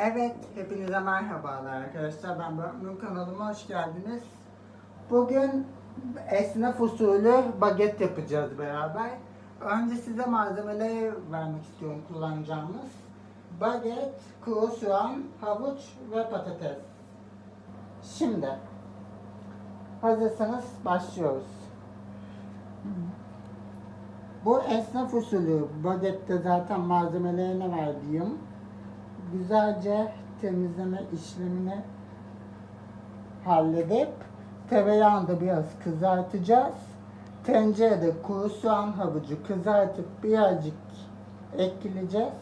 Evet, hepinize merhabalar arkadaşlar. Ben Börkmün kanalıma hoş geldiniz. Bugün esnaf usulü baget yapacağız beraber. Önce size malzemeleri vermek istiyorum kullanacağımız. Baget, kuru soğan, havuç ve patates. Şimdi hazırsanız başlıyoruz. Bu esnaf usulü bagette zaten malzemelerine verdiğim güzelce temizleme işlemini halledip tereyağında biraz kızartacağız. Tencerede kuru soğan havucu kızartıp birazcık ekleyeceğiz.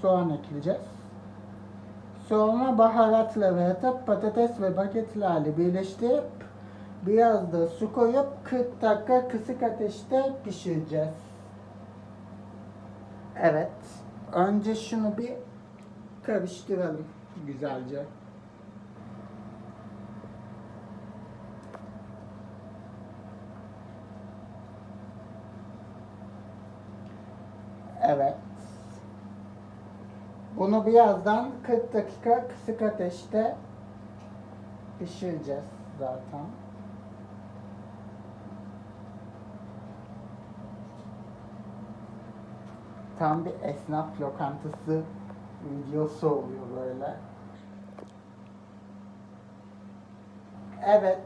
Soğan ekleyeceğiz. Sonra baharatları atıp patates ve bagetlerle birleştirip biraz da su koyup 40 dakika kısık ateşte pişireceğiz. Evet. Önce şunu bir karıştıralım güzelce. Evet. Bunu birazdan 40 dakika kısık ateşte pişireceğiz zaten. Tam bir esnaf lokantası videosu oluyor böyle. Evet.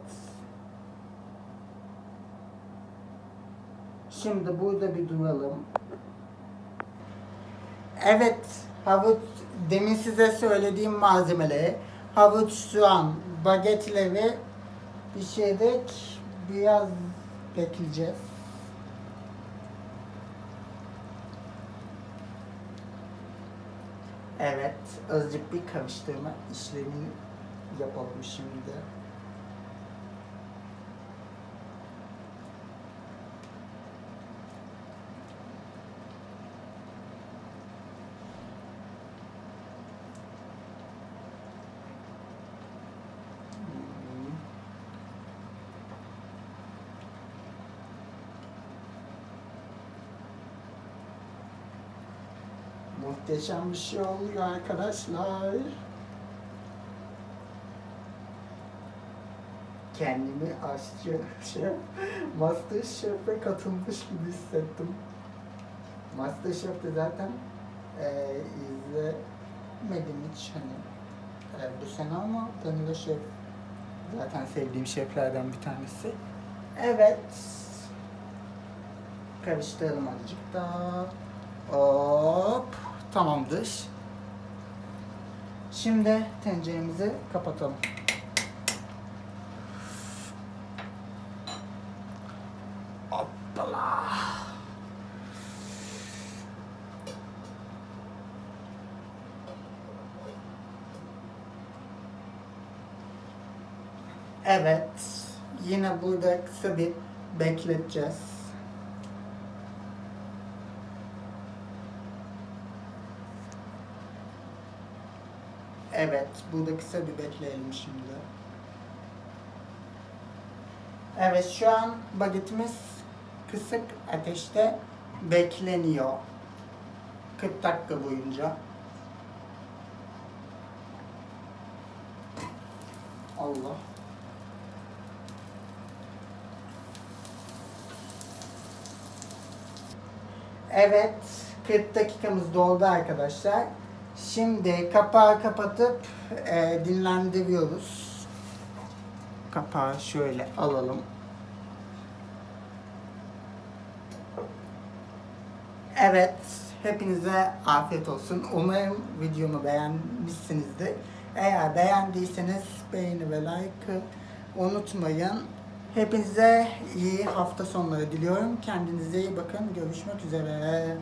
Şimdi burada bir duralım. Evet, havuç demin size söylediğim malzemeleri havuç, soğan, bagetleri pişirdik. Biraz bekleyeceğiz. Evet, azıcık bir karıştırma işlemini yapalım şimdi. Muhteşem bir şey oluyor arkadaşlar. Kendimi aşçı şef, Masterchef'e katılmış gibi hissettim. Masterchef'te zaten e, izlemedim hiç hani e, bu sene ama Danilo Şef zaten sevdiğim şeflerden bir tanesi. Evet. Karıştıralım azıcık daha. Tamamdır. Şimdi tenceremizi kapatalım. Hoppala. Evet. Yine burada kısa bir bekleteceğiz. Evet, burada kısa bir bekleyelim şimdi. Evet, şu an bagetimiz kısık ateşte bekleniyor. 40 dakika boyunca. Allah. Evet, 40 dakikamız doldu arkadaşlar. Şimdi kapağı kapatıp e, dinlendiriyoruz. Kapağı şöyle alalım. Evet, hepinize afiyet olsun. Umarım videomu beğenmişsinizdir. Eğer beğendiyseniz beğeni ve like'ı unutmayın. Hepinize iyi hafta sonları diliyorum. Kendinize iyi bakın. Görüşmek üzere.